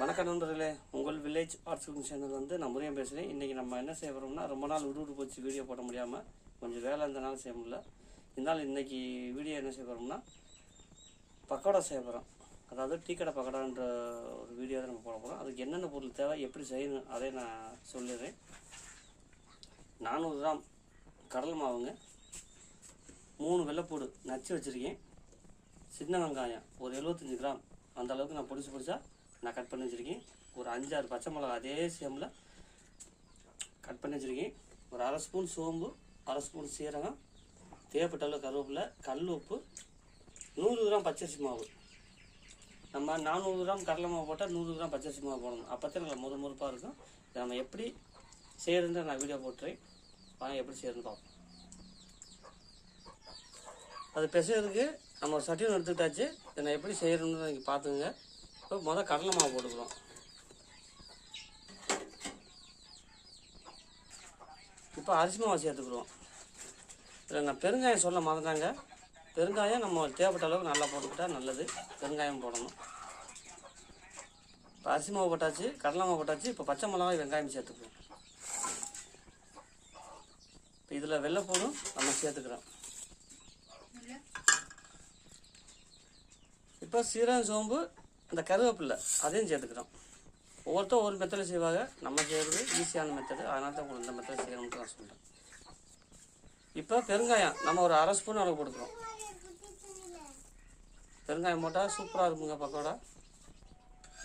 வணக்கம் நண்பர்களே. உங்கள் வில்லேஜ் ஆர்ட்ஸ் குக்கிங் சேனல் வந்து நான் முறையாக பேசுகிறேன் இன்றைக்கி நம்ம என்ன செய்ய போகிறோம்னா ரொம்ப நாள் விடு போச்சு வீடியோ போட முடியாமல் கொஞ்சம் வேலை இருந்தனால செய்ய முடியல. இருந்தாலும் இன்றைக்கி வீடியோ என்ன செய்ய போகிறோம்னா பக்கோடா செய்ய போகிறோம் அதாவது டீ கடை பக்கோடான்ற ஒரு வீடியோ தான் நம்ம போட போகிறோம் அதுக்கு என்னென்ன பொருள் தேவை எப்படி செய்யணும் அதை நான் சொல்லிடுறேன். நானூறு கிராம் கடல் மாவுங்க. மூணு வெள்ளைப்பூடு நச்சு வச்சுருக்கேன். சின்ன வெங்காயம் ஒரு எழுபத்தஞ்சி கிராம். அந்த அளவுக்கு நான் பிடிச்சி பிடிச்சா நான் கட் பண்ணி வச்சுருக்கேன். ஒரு அஞ்சாறு பச்சை மிளகா அதே சேமில் கட் பண்ணி வச்சுருக்கேன். ஒரு அரை ஸ்பூன் சோம்பு அரை ஸ்பூன் சீரகம் தேவைப்பட்ட அளவு கருவேப்பிலை கல் உப்பு நூறு கிராம் பச்சரிசி மாவு. நம்ம நானூறு கிராம் கடலை மாவு போட்டால் நூறு கிராம் பச்சரிசி மாவு போடணும். அப்போ தான் நல்லா முறு முறுப்பாக இருக்கும். இதை நம்ம எப்படி செய்யறதுன்ற நான் வீடியோ போட்டுறேன். வாங்க எப்படி செய்யறதுன்னு பார்ப்போம். அது பிசைறதுக்கு நம்ம சட்டியம் எடுத்துக்கிட்டாச்சு. இதை நான் எப்படி செய்யணும்னு நீங்கள் பார்த்துங்க இப்போ மொதல் கடலை மாவு போட்டுக்கிறோம். இப்போ அரிசி மாவு சேர்த்துக்கிறோம். இதில் நான் பெருங்காயம் சொல்ல மறந்தாங்க பெருங்காயம் நம்ம தேவைப்பட்ட அளவுக்கு நல்லா போட்டுக்கிட்டால் நல்லது. பெருங்காயம் போடணும். இப்போ அரிசி மாவு போட்டாச்சு கடலை மாவு போட்டாச்சு இப்போ பச்சை மிளகாய் வெங்காயம் சேர்த்துக்குவோம் இப்போ இதில் வெள்ளைப்பூடும் நம்ம சேர்த்துக்கிறோம். இப்போ சீரகம் சோம்பு அந்த கருவேப்பில்லை அதையும் சேர்த்துக்கிறோம் ஒவ்வொருத்தரும் ஒரு மெத்தடில் செய்வாங்க. நம்ம செய்கிறது ஈஸியான மெத்தடு அதனால தான் உங்களுக்கு இந்த மெத்தட் செய்யணும்னு நான் சொல்கிறேன் இப்போ பெருங்காயம் நம்ம ஒரு அரை ஸ்பூன் அளவு கொடுக்குறோம். பெருங்காயம் போட்டால் சூப்பராக இருக்குங்க பக்கோடா.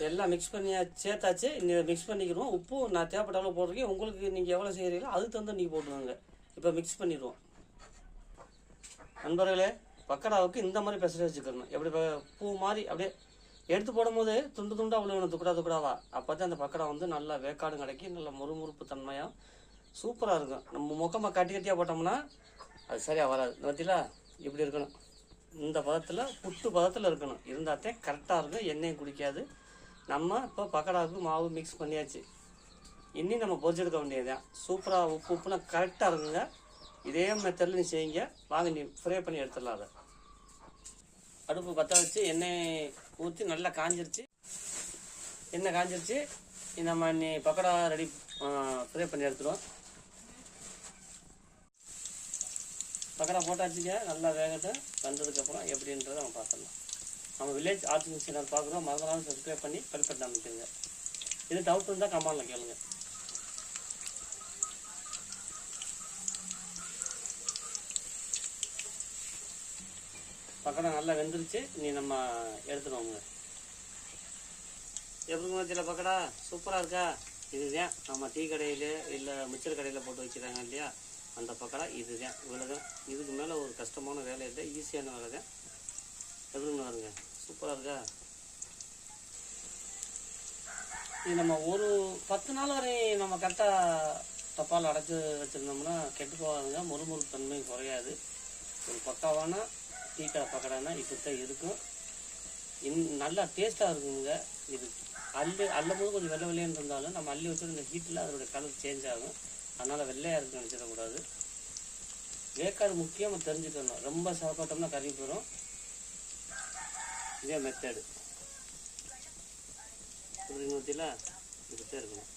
எல்லாம் மிக்ஸ் பண்ணி சேர்த்தாச்சு. நீங்கள் மிக்ஸ் பண்ணிக்கிறோம் உப்பு நான் தேவைப்பட்ட அளவு போட்டிருக்கேன். உங்களுக்கு நீங்கள் எவ்வளோ செய்கிறீங்களோ அதுக்கு தகுந்த நீங்கள் போட்டுருவாங்க இப்போ மிக்ஸ் பண்ணிடுவோம். நண்பர்களே பக்கடாவுக்கு இந்த மாதிரி பெசரி வச்சுக்கணும். எப்படி பூ மாதிரி அப்படியே எடுத்து போடும்போது துண்டு துண்டாக விழுவணும் துக்குடா துக்குடாவா? அப்போ தான் அந்த பக்கடா வந்து நல்லா வேக்காடும் கிடைக்கி நல்லா முறுமுறுப்பு தன்மையாக சூப்பராக இருக்கும். நம்ம முக்கமாக கட்டி கட்டியாக போட்டோம்னா அது சரியாக வராது. பார்த்தீங்களா இப்படி இருக்கணும். இந்த பதத்தில் புட்டு பதத்தில் இருக்கணும். இருந்தால் தான் கரெக்டாக இருக்கும். எண்ணெயும் குடிக்காது. நம்ம இப்போ பக்கடாவுக்கு மாவு மிக்ஸ் பண்ணியாச்சு. இன்னும் நம்ம பொறிச்செடுக்க வேண்டியதுதான். சூப்பராக உப்பு உப்புனா கரெக்டாக இருக்குங்க. இதே மெத்தடில் நீ செய்யுங்க. வாங்க நீ ஃப்ரை பண்ணி எடுத்துடலாம் அதை. அடுப்பு பற்ற வச்சு எண்ணெய் ஊற்றி நல்லா காஞ்சிருச்சு. எண்ணெய் காஞ்சிருச்சு. நம்ம நீ பக்கோடா ரெடி ஃப்ரை பண்ணி எடுத்துடுவோம். பக்கோடா போட்டாச்சுங்க நல்லா வேகட்டும். வந்ததுக்கப்புறம் எப்படின்றத நம்ம பார்த்துடலாம். நம்ம வில்லேஜ் ஆர்ட் சேனல் பார்க்குறோம். மறந்துடாமல் சப்ஸ்கிரைப் பண்ணி பெல் பட்டன் அமைக்குங்க இது டவுட் இருந்தால் கமெண்டில் கேளுங்கள் பக்கோடா நல்லா வெந்துருச்சு. நீ நம்ம எடுத்துடுவோங்க எப்படிங்க வச்சுல பக்கடா சூப்பராக இருக்கா? இதுதான். நம்ம டீ கடையில் இல்லை மிச்சர் கடையில் போட்டு வச்சுருக்காங்க இல்லையா? அந்த பக்கடா இதுதான். இவ்வளோதான் இதுக்கு மேலே ஒரு கஷ்டமான வேலை இல்லை. ஈஸியான வேலை தான். எப்படிங்க வருங்க சூப்பராக இருக்கா? இது நம்ம ஒரு பத்து நாள் வரை நம்ம கரெக்டாக தப்பால் அடைச்சி வச்சுருந்தோம்னா கெட்டு போகாதுங்க. முறுமுறு தன்மை குறையாது. ஒரு பக்காவான டீ பக்கடானா இப்படி தான் இருக்கும். இன் நல்லா டேஸ்ட்டாக இருக்குங்க இது. அள்ளி அள்ளும் போது கொஞ்சம் வெள்ளை வெள்ளையாக இருந்தாலும் நம்ம அள்ளி வச்சு இந்த ஹீட்டில் அதோடய கலர் சேஞ்ச் ஆகும். அதனால் வெள்ளையாக இருக்குன்னு நினச்சிடக்கூடாது. வேக்காடு முக்கியமாக தெரிஞ்சுக்கணும். ரொம்ப சாப்பிட்டோம்னா கறி போயிடும் இதே மெத்தடு இப்படி ஊற்றில இப்படித்தான் இருக்கணும்.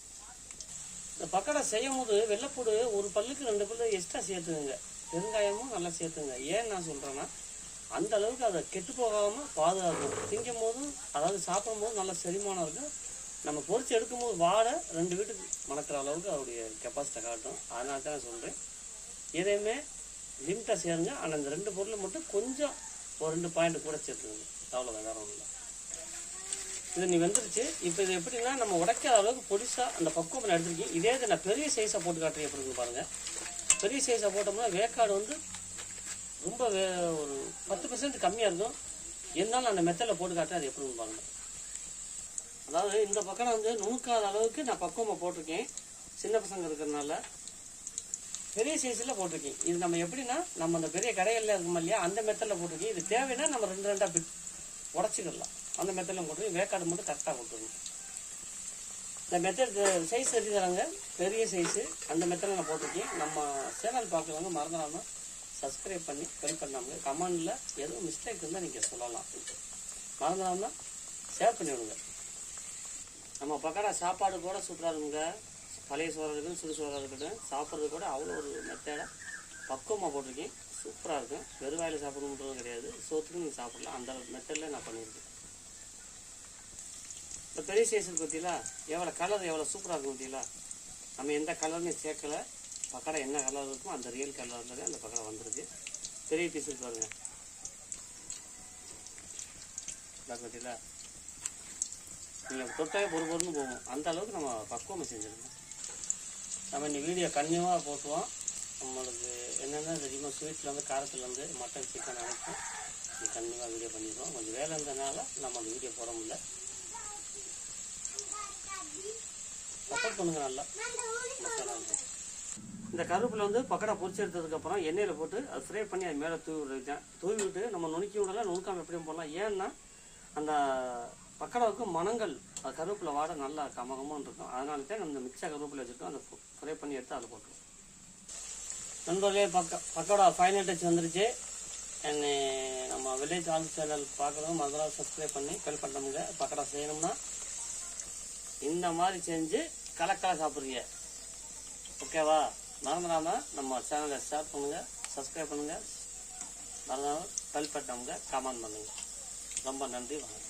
இந்த பக்கடா செய்யும் போது வெள்ளைப்பூடு ஒரு பல்லுக்கு ரெண்டு பல்லு எக்ஸ்ட்ரா சேர்த்துங்க பெருங்காயமும் நல்லா சேர்த்துங்க ஏன் நான் சொல்கிறேன்னா அந்த அளவுக்கு அதை கெட்டு போகாமல் பாதுகாக்கும் திங்கும் போதும் அதாவது சாப்பிடும் போது நல்லா செரிமானம் இருக்கும் நம்ம பொறிச்சு எடுக்கும் போது வாடை ரெண்டு வீட்டுக்கு மணக்கிற அளவுக்கு அவருடைய கெப்பாசிட்டி காட்டும். அதனால தான் நான் சொல்கிறேன் எதையுமே லிமிட்டாக சேருங்க. ஆனால் இந்த ரெண்டு பொருளை மட்டும் கொஞ்சம் ஒரு ரெண்டு பாயிண்ட் கூட சேர்த்துங்க அவ்வளோதான் வேறு ஒன்றும் இல்லை. இது நீ வெந்துருச்சு. இப்போ இது எப்படின்னா நம்ம உடைக்காத அளவுக்கு பொடிசாக அந்த பக்குவம் நான் இதே இது நான் பெரிய சைஸாக போட்டு காட்டுறேன். எப்படி இருக்கு பெரிய சைஸாக போட்டோம்னா வேக்காடு வந்து ரொம்ப வே ஒரு பத்து பர்சன்ட் கம்மியாக இருக்கும் இருந்தாலும் அந்த மெத்தடில் போட்டு காட்டேன் அது எப்படி இருக்கு பாருங்க. அதாவது இந்த பக்கம் வந்து நுணுக்காத அளவுக்கு நான் பக்குவமாக போட்டிருக்கேன். சின்ன பசங்க இருக்கிறதுனால பெரிய சைஸில் போட்டிருக்கேன். இது நம்ம எப்படின்னா நம்ம அந்த பெரிய கடைகளில் இருக்கோம் இல்லையா அந்த மெத்தடில் போட்டிருக்கேன். இது தேவைன்னா நம்ம ரெண்டு ரெண்டாக பிட் உடச்சிக்கிடலாம். அந்த மெத்தடில் போட்டு வேக்காடு மட்டும் கரெக்டாக போட்டுருங்க இந்த மெத்தட் சைஸ் எப்படி தராங்க. பெரிய சைஸு அந்த மெத்தடில் நான் போட்டிருக்கேன். நம்ம சேனல் பார்க்குறவங்க மறந்துடாமல் சப்ஸ்கிரைப் பண்ணி பெல் பண்ணாமல் கமெண்டில் எதுவும் மிஸ்டேக் இருந்தால் நீங்கள் சொல்லலாம். மறந்துடாமல் சேவ் பண்ணி விடுங்க நம்ம பக்கடா சாப்பாடு கூட சூப்பராக இருக்குங்க. பழைய சோறாக இருக்கட்டும் சுடு சோறாக இருக்கட்டும் சாப்பிட்றது கூட அவ்வளோ ஒரு மெத்தேடாக பக்குவமாக போட்டிருக்கேன். சூப்பராக இருக்கும். வெறும் வாயில் சாப்பிடணுன்றதும் கிடையாது. சோத்துக்கும் நீங்கள் சாப்பிடலாம். அந்த மெத்தடில் நான் பண்ணியிருக்கேன். இப்போ பெரிய சைஸ் பார்த்தீங்களா எவ்வளோ கலர் எவ்வளோ சூப்பராக இருக்கும் பார்த்தீங்களா நம்ம எந்த கலருமே சேர்க்கல. பக்கடை என்ன கலர் இருக்குமோ அந்த ரியல் கலரில் அந்த பக்கடை வந்திருக்கு. பெரிய பீஸ் இருக்கு பாருங்க. இதாக பார்த்தீங்களா நீங்கள் தொட்டாவே பொறு பொறுன்னு போகும். அந்த அளவுக்கு நம்ம பக்குவமாக செஞ்சிருக்கோம் நம்ம இந்த வீடியோ கன்னியூவாக போட்டுவோம் நம்மளுக்கு என்னென்ன தெரியுமோ ஸ்வீட்லேருந்து காரத்துலேருந்து மட்டன் சிக்கன் அனைத்தும் இது கன்னியூவாக வீடியோ பண்ணிடுவோம் கொஞ்சம் வேலை இருந்ததுனால நம்ம அந்த வீடியோ போட முடியல. சப்போர்ட் பண்ணுங்க நல்லா. மசாலா. இந்த கருவேப்பிலை வந்து பக்கடா பொரிச்சு எடுத்ததுக்கப்புறம் எண்ணெயில் போட்டு அது ஃப்ரை பண்ணி அது மேலே தூவி விட்டுருக்கேன் தூவி விட்டு நம்ம நுணுக்கி விடலாம் நுணுக்காமல் எப்படியும் போடலாம். ஏன்னா அந்த பக்கடாவுக்கு மணங்கள் அது கருவேப்பிலை வாட நல்லா கமகமாக இருக்கும். அதனால தான் நம்ம மிக்சா கருவேப்பிலை வச்சுருக்கோம். அதை ஃப்ரை பண்ணி எடுத்து அதில் போட்டுருவோம். நண்பர்களே பக்க பக்கோடா ஃபைனல் டச் வந்துருச்சு. என்னை நம்ம வில்லேஜ் ஆல் சேனல் பார்க்குறவங்க மறந்துடாம சப்ஸ்கிரைப் பண்ணி கல் பண்ணுறவங்க பக்கோடா செய்யணும்னா இந்த மாதிரி செஞ்சு கலக்கலாக சாப்பிட்றீங்க. ஓகேவா மறந்துடாமல் நம்ம சேனலை ஷேர் பண்ணுங்கள் சப்ஸ்கிரைப் பண்ணுங்கள் மறந்துடாம பெல் பட்டவங்க கமெண்ட் பண்ணுங்கள் ரொம்ப நன்றி வணக்கம்.